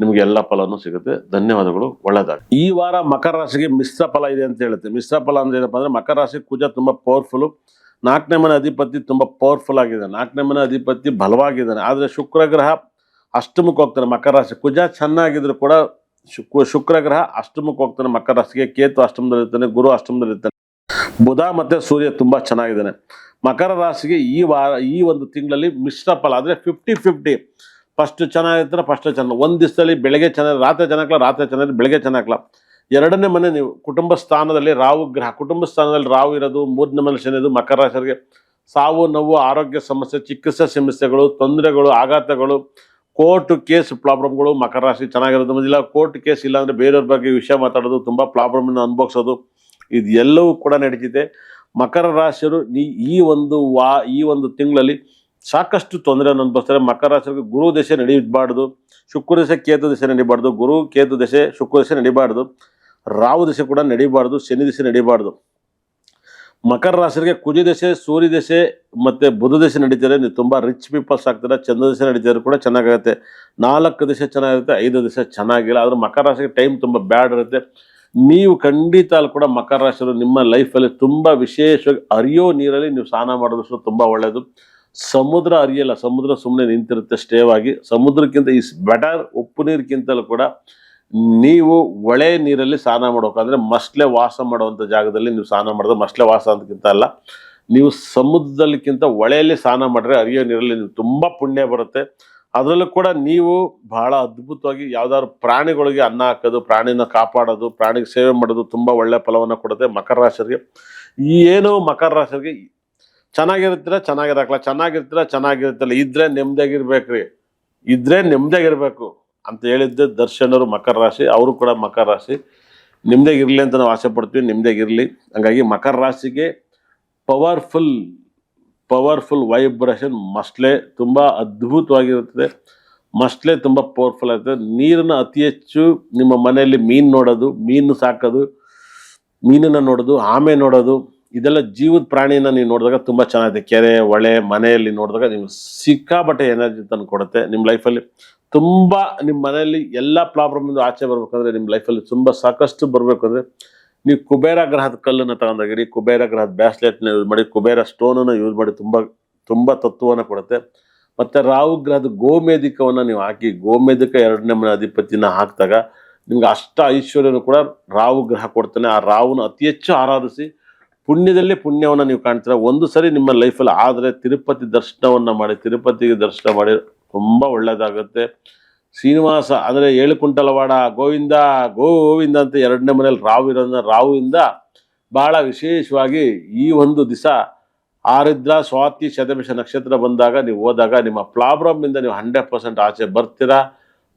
ನಿಮಗೆ ಎಲ್ಲ ಫಲನೂ ಸಿಗುತ್ತೆ. ಧನ್ಯವಾದಗಳು. ಒಳ್ಳೆದಾಗ ಈ ವಾರ ಮಕರ ರಾಶಿಗೆ ಮಿಶ್ರ ಫಲ ಇದೆ ಅಂತ ಹೇಳುತ್ತೆ. ಮಿಶ್ರ ಫಲ ಅಂದ್ರೆ ಏನಪ್ಪ ಅಂದ್ರೆ ಮಕರ ರಾಶಿ ಕುಜ ತುಂಬಾ ಪವರ್ಫುಲ್ ನಾಲ್ಕನೇ ಮನೆ ಅಧಿಪತಿ ತುಂಬಾ ಪವರ್ಫುಲ್ ಆಗಿದೆ ನಾಲ್ಕನೇ ಮನೆ ಅಧಿಪತಿ ಬಲವಾಗಿದ್ದಾನೆ. ಆದರೆ ಶುಕ್ರ ಗ್ರಹ ಅಷ್ಟಮಕ್ಕೆ ಹೋಗ್ತಾನೆ ಮಕರ ರಾಶಿ. ಕುಜ ಚೆನ್ನಾಗಿದ್ರು ಕೂಡ ಶುಕ್ ಶುಕ್ರ ಗ್ರಹ ಅಷ್ಟಮಕ್ಕೆ ಹೋಗ್ತಾನೆ ಮಕರ ರಾಶಿಗೆ. ಕೇತು ಅಷ್ಟಮದಲ್ಲಿರ್ತಾನೆ ಗುರು ಅಷ್ಟಮದಲ್ಲಿರ್ತಾನೆ ಬುಧ ಮತ್ತೆ ಸೂರ್ಯ ತುಂಬಾ ಚೆನ್ನಾಗಿದ್ದಾನೆ. ಮಕರ ರಾಶಿಗೆ ಈ ವಾರ, ಈ ಒಂದು ತಿಂಗಳಲ್ಲಿ ಮಿಶ್ರ ಫಲ. ಅಂದ್ರೆ ಫಿಫ್ಟಿ ಫಿಫ್ಟಿ ಫಸ್ಟ್ ಚೆನ್ನಾಗಿರ್ತಾರೆ, ಫಸ್ಟ್ ಚೆನ್ನಾಗಿ, ಒಂದು ದಿವಸದಲ್ಲಿ ಬೆಳಗ್ಗೆ ಚೆನ್ನಾಗಿ, ರಾತ್ರಿ ಚೆನ್ನಾಗಲ್ಲ ರಾತ್ರಿ ಚೆನ್ನಾಗಿ ಬೆಳಗ್ಗೆ ಚೆನ್ನಾಗಲ್ಲ ಎರಡನೇ ಮನೆ ನೀವು, ಕುಟುಂಬ ಸ್ಥಾನದಲ್ಲಿ ರಾಹು ಗ್ರಹ, ಕುಟುಂಬ ಸ್ಥಾನದಲ್ಲಿ ರಾಹು ಇರೋದು, ಮೂರನೇ ಮನೆ ಶನಿದು ಮಕರ ರಾಶಿಯವರಿಗೆ. ಸಾವು, ನೋವು, ಆರೋಗ್ಯ ಸಮಸ್ಯೆ, ಚಿಕಿತ್ಸಾ ಸಮಸ್ಯೆಗಳು, ತೊಂದರೆಗಳು, ಆಘಾತಗಳು, ಕೋರ್ಟ್ ಕೇಸ್ ಪ್ರಾಬ್ಲಮ್ಗಳು, ಮಕರ ರಾಶಿ ಚೆನ್ನಾಗಿರೋದು ಇಲ್ಲ ಕೋರ್ಟ್ ಕೇಸ್ ಇಲ್ಲ ಅಂದರೆ ಬೇರೆಯವ್ರ ಬಗ್ಗೆ ವಿಷಯ ಮಾತಾಡೋದು, ತುಂಬ ಪ್ರಾಬ್ಲಮನ್ನು ಅನುಭವಿಸೋದು ಇದೆಲ್ಲವೂ ಕೂಡ ನಡೀತಿದೆ. ಮಕರ ರಾಶಿಯರು ಈ ಒಂದು ವಾ, ಈ ಒಂದು ತಿಂಗಳಲ್ಲಿ ಸಾಕಷ್ಟು ತೊಂದರೆಯನ್ನು ಅನುಭವಿಸ್ತಾರೆ. ಮಕರ ರಾಶಿಗೆ ಗುರು ದಶೆ ನಡೀಬಾರ್ದು. ಶುಕ್ರ ದಶೆ ಕೇತು ದಶೆ ನಡಿಬಾರ್ದು. ಗುರು ಕೇತು ದಶೆ ಶುಕ್ರ ದಶೆ ನಡಿಬಾರ್ದು. ರಾಹು ದಶೆ ಕೂಡ ನಡಿಬಾರ್ದು. ಶನಿ ದಶೆ ನಡಿಬಾರ್ದು. ಮಕರ ರಾಶಿಗೆ ಕುಜ ದಶೆ ಸೂರ್ಯ ದಶೆ ಮತ್ತು ಬುಧ ದಶೆ ನಡೀತಾರೆ. ನೀವು ತುಂಬ ರಿಚ್ ಪೀಪಲ್ಸ್ ಆಗ್ತಾರೆ. ಚಂದ್ರ ದಶೆ ನಡೀತಾರೆ ಕೂಡ ಚೆನ್ನಾಗಿರುತ್ತೆ ನಾಲ್ಕು ದಶೆ ಚೆನ್ನಾಗಿರುತ್ತೆ, ಐದು ದಶೆ ಚೆನ್ನಾಗಿಲ್ಲ. ಆದರೆ ಮಕರ ರಾಶಿಗೆ ಟೈಮ್ ತುಂಬ ಬ್ಯಾಡ್ ಇರುತ್ತೆ. ನೀವು ಖಂಡಿತ ಕೂಡ ಮಕರ ರಾಶಿಯವರು ನಿಮ್ಮ ಲೈಫಲ್ಲಿ ತುಂಬ ವಿಶೇಷವಾಗಿ ಅರಿಯೋ ನೀರಲ್ಲಿ ನೀವು ಸ್ನಾನ ಮಾಡೋದಷ್ಟು ತುಂಬ ಒಳ್ಳೆಯದು ಸಮುದ್ರ ಅರಿಯಲ್ಲ ಸಮುದ್ರ ಸುಮ್ಮನೆ ನಿಂತಿರುತ್ತೆ ಸ್ಟೇವಾಗಿ ಸಮುದ್ರಕ್ಕಿಂತ ಈ ಬೆಟರ್ ಉಪ್ಪು ನೀರಿಗಿಂತಲೂ ಕೂಡ ನೀವು ಒಳೆ ನೀರಲ್ಲಿ ಸ್ನಾನ ಮಾಡ್ಬೇಕಂದ್ರೆ ಮಸ್ಲೆ ವಾಸ ಮಾಡುವಂಥ ಜಾಗದಲ್ಲಿ ನೀವು ಸ್ನಾನ ಮಾಡೋದು ಮಸ್ಲೆ ವಾಸ ಅಂತಕ್ಕಿಂತ ಅಲ್ಲ. ನೀವು ಸಮುದ್ರದಲ್ಲಿಕ್ಕಿಂತ ಒಳೆಯಲ್ಲಿ ಸ್ನಾನ ಮಾಡಿದ್ರೆ ಅರಿಯೋ ನೀರಲ್ಲಿ ನೀವು ತುಂಬ ಪುಣ್ಯ ಬರುತ್ತೆ. ಅದರಲ್ಲೂ ಕೂಡ ನೀವು ಬಹಳ ಅದ್ಭುತವಾಗಿ ಯಾವ್ದಾದ್ರು ಪ್ರಾಣಿಗಳಿಗೆ ಅನ್ನ ಹಾಕೋದು, ಪ್ರಾಣಿನ ಕಾಪಾಡೋದು, ಪ್ರಾಣಿಗೆ ಸೇವೆ ಮಾಡೋದು ತುಂಬ ಒಳ್ಳೆಯ ಫಲವನ್ನು ಕೊಡುತ್ತೆ ಮಕರ ರಾಶಿಗೆ ಏನು ಮಕರ ರಾಶಿಯವರಿಗೆ ಚೆನ್ನಾಗಿರ್ತೀರ, ಚೆನ್ನಾಗಿರಕ್ಲ. ಚೆನ್ನಾಗಿರ್ತೀರ ಚೆನ್ನಾಗಿರ್ತಿಲ್ಲ ಇದ್ರೆ ನೆಮ್ಮದಿಯಾಗಿರ್ಬೇಕ್ರಿ. ಇದ್ರೆ ನೆಮ್ಮದಿಯಾಗಿರ್ಬೇಕು ಅಂತ ಹೇಳಿದ್ದೆ ದರ್ಶನರು ಮಕರ ರಾಶಿ, ಅವರು ಕೂಡ ಮಕರ ರಾಶಿ. ನೆಮ್ಮದಿಯಾಗಿರ್ಲಿ ಅಂತ ನಾವು ಆಸೆ ಪಡ್ತೀವಿ, ನೆಮ್ಮದಿಯಾಗಿರ್ಲಿ. ಹಂಗಾಗಿ ಮಕರ ರಾಶಿಗೆ ಪವರ್ಫುಲ್ ಪವರ್ಫುಲ್ ವೈಬ್ರೇಷನ್ ಮಸ್ಲೆ ತುಂಬ ಅದ್ಭುತವಾಗಿರುತ್ತದೆ. ಮಸ್ಲೆ ತುಂಬ ಪವರ್ಫುಲ್ ಆಗ್ತದೆ ನೀರನ್ನು ಅತಿ ಹೆಚ್ಚು ನಿಮ್ಮ ಮನೆಯಲ್ಲಿ ಮೀನು ನೋಡೋದು, ಮೀನು ಸಾಕೋದು, ಮೀನನ್ನು ನೋಡೋದು, ಆಮೆ ನೋಡೋದು ಇದೆಲ್ಲ ಜೀವದ ಪ್ರಾಣಿನ ನೀವು ನೋಡಿದಾಗ ತುಂಬ ಚೆನ್ನಾಗಿದೆ. ಕೆರೆ, ಹೊಳೆ, ಮನೆಯಲ್ಲಿ ನೋಡಿದಾಗ ನಿಮ್ಗೆ ಸಿಕ್ಕಾಬಟ್ಟೆ ಎನರ್ಜಿ ತಂದು ಕೊಡುತ್ತೆ. ನಿಮ್ಮ ಲೈಫಲ್ಲಿ ತುಂಬ ನಿಮ್ಮ ಮನೆಯಲ್ಲಿ ಎಲ್ಲ ಪ್ರಾಬ್ಲಮಿಂದ ಆಚೆ ಬರಬೇಕಂದ್ರೆ ನಿಮ್ಮ ಲೈಫಲ್ಲಿ ತುಂಬ ಸಾಕಷ್ಟು ಬರಬೇಕು ಅಂದರೆ ನೀವು ಕುಬೇರ ಗ್ರಹದ ಕಲ್ಲನ್ನು ತಗೊಂಡೋಗಿರಿ, ಕುಬೇರ ಗ್ರಹದ ಬ್ಯಾಸ್ಲೆಟ್ನ ಯೂಸ್ ಮಾಡಿ, ಕುಬೇರ ಸ್ಟೋನನ್ನು ಯೂಸ್ ಮಾಡಿ ತುಂಬ ತುಂಬ ತತ್ವವನ್ನು ಕೊಡುತ್ತೆ. ಮತ್ತು ರಾಹು ಗ್ರಹದ ಗೋಮೇಧಿಕವನ್ನು ನೀವು ಹಾಕಿ, ಗೋಮೇಧಿಕ ಎರಡನೇ ಮನೆ ಅಧಿಪತಿನ ಹಾಕಿದಾಗ ನಿಮ್ಗೆ ಅಷ್ಟ ಐಶ್ವರ್ಯನೂ ಕೂಡ ರಾಹು ಗ್ರಹ ಕೊಡ್ತಾನೆ. ಆ ರಾಹುನ ಅತಿ ಹೆಚ್ಚು ಆರಾಧಿಸಿ ಪುಣ್ಯದಲ್ಲಿ ಪುಣ್ಯವನ್ನು ನೀವು ಕಾಣ್ತೀರ. ಒಂದು ಸರಿ ನಿಮ್ಮ ಲೈಫಲ್ಲಿ ಆದರೆ ತಿರುಪತಿ ದರ್ಶನವನ್ನು ಮಾಡಿ, ತಿರುಪತಿಗೆ ದರ್ಶನ ಮಾಡಿ ತುಂಬ ಒಳ್ಳೆಯದಾಗುತ್ತೆ ಶ್ರೀನಿವಾಸ ಅಂದರೆ ಏಳು ಕುಂಟಲವಾಡ ಗೋವಿಂದ ಗೋವಿಂದ ಅಂತ ಎರಡನೇ ಮನೇಲಿ ರಾವ್ ಇರೋದ್ರಿಂದ ರಾವುವಿಂದ ಬಹಳ ವಿಶೇಷವಾಗಿ ಈ ಒಂದು ದಿವಸ ಆರಿದ್ರ ಸ್ವಾತಿ ಶತಭಿಷ ನಕ್ಷತ್ರ ಬಂದಾಗ ನೀವು ಹೋದಾಗ ನಿಮ್ಮ ಪ್ರಾಬ್ಲಮ್ಮಿಂದ ನೀವು ಹಂಡ್ರೆಡ್ ಪರ್ಸೆಂಟ್ ಆಚೆ ಬರ್ತೀರಾ,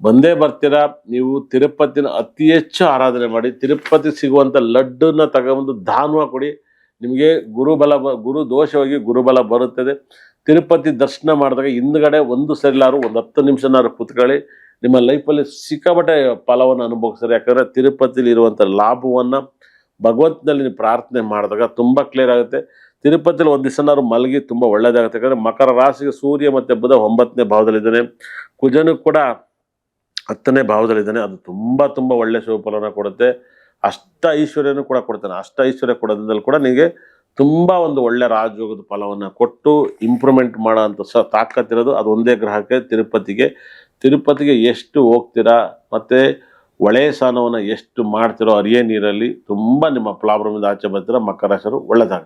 ಬಂದೇ ಬರ್ತೀರಾ. ನೀವು ತಿರುಪತಿನ ಅತಿ ಹೆಚ್ಚು ಆರಾಧನೆ ಮಾಡಿ, ತಿರುಪತಿ ಸಿಗುವಂಥ ಲಡ್ಡನ್ನ ತಗೊಂಬಂದು ದಾನ್ವ ಕೊಡಿ. ನಿಮಗೆ ಗುರುಬಲ ಬ, ಗುರು ದೋಷವಾಗಿ ಗುರುಬಲ ಬರುತ್ತದೆ. ತಿರುಪತಿ ದರ್ಶನ ಮಾಡಿದಾಗ ಹಿಂದ್ಗಡೆ ಒಂದು ಸರಿಲಾರು ಒಂದು ಹತ್ತು ನಿಮಿಷನಾರು ಕುತ್ಕೊಳ್ಳಿ. ನಿಮ್ಮ ಲೈಫಲ್ಲಿ ಸಿಕ್ಕಾಪಟ್ಟೆ ಫಲವನ್ನು ಅನುಭವಿಸ್ತಾರೆ. ಯಾಕಂದರೆ ತಿರುಪತಿಲಿ ಇರುವಂಥ ಲಾಭವನ್ನು ಭಗವಂತನಲ್ಲಿ ನೀವು ಪ್ರಾರ್ಥನೆ ಮಾಡಿದಾಗ ತುಂಬ ಕ್ಲಿಯರ್ ಆಗುತ್ತೆ. ತಿರುಪತಿಲಿ ಒಂದು ದಿವಸನಾರು ಮಲಗಿ ತುಂಬ ಒಳ್ಳೆಯದಾಗುತ್ತೆ ಯಾಕಂದರೆ ಮಕರ ರಾಶಿಗೆ ಸೂರ್ಯ ಮತ್ತು ಬುಧ ಒಂಬತ್ತನೇ ಭಾವದಲ್ಲಿದ್ದಾನೆ. ಕುಜನು ಕೂಡ ಹತ್ತನೇ ಭಾವದಲ್ಲಿದ್ದಾನೆ. ಅದು ತುಂಬ ತುಂಬ ಒಳ್ಳೆಯ ಶುಭ ಫಲನ ಕೊಡುತ್ತೆ. ಅಷ್ಟ ಐಶ್ವರ್ಯನೂ ಕೂಡ ಕೊಡ್ತಾನೆ. ಅಷ್ಟ ಐಶ್ವರ್ಯ ಕೊಡೋದ್ರಲ್ಲಿ ಕೂಡ ನಿಮಗೆ ತುಂಬ ಒಂದು ಒಳ್ಳೆ ರಾಜಯೋಗದ ಫಲವನ್ನು ಕೊಟ್ಟು ಇಂಪ್ರೂವ್ಮೆಂಟ್ ಮಾಡೋ ಅಂಥ ಸ ತಾಕತ್ತಿರೋದು ಅದು ಒಂದೇ ಗ್ರಹಕ್ಕೆ, ತಿರುಪತಿಗೆ. ತಿರುಪತಿಗೆ ಎಷ್ಟು ಹೋಗ್ತೀರಾ? ಮತ್ತು ಒಳೆ ಸ್ನಾನವನ್ನು ಎಷ್ಟು ಮಾಡ್ತಿರೋ ಅರಿಯೇ ನೀರಲ್ಲಿ ತುಂಬ ನಿಮ್ಮ ಪ್ರಾಬ್ಲಮಿಂದ ಆಚೆ ಬರ್ತೀರ? ಮಕರ ರಾಶಿಯವರು ಒಳ್ಳೆದಾಗಲಿ.